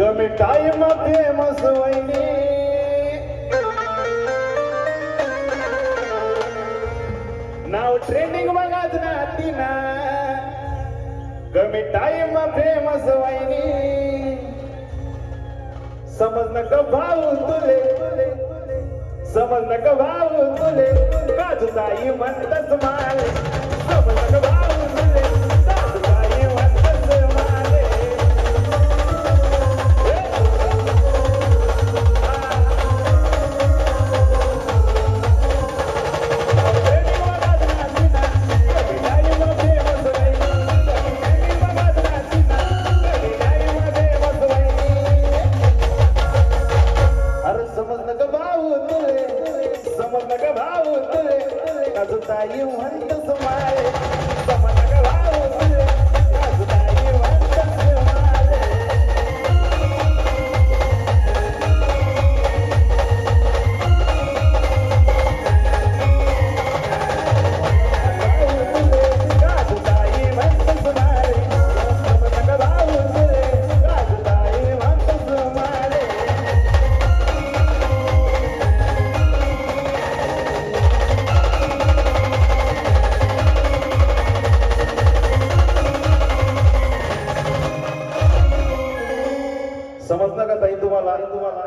कमी time famous वहिनी. नाव training बघाच ना तिना. कमी टाइम फेमस वहिनी. समज नका भाऊ तुले? समज नका भाऊ तुले? काजूताई म्हणतच मा. नका भाऊ तुले काजूताई म्हणतच माले समज समजलं का ताई तुम्हाला? तुम्हाला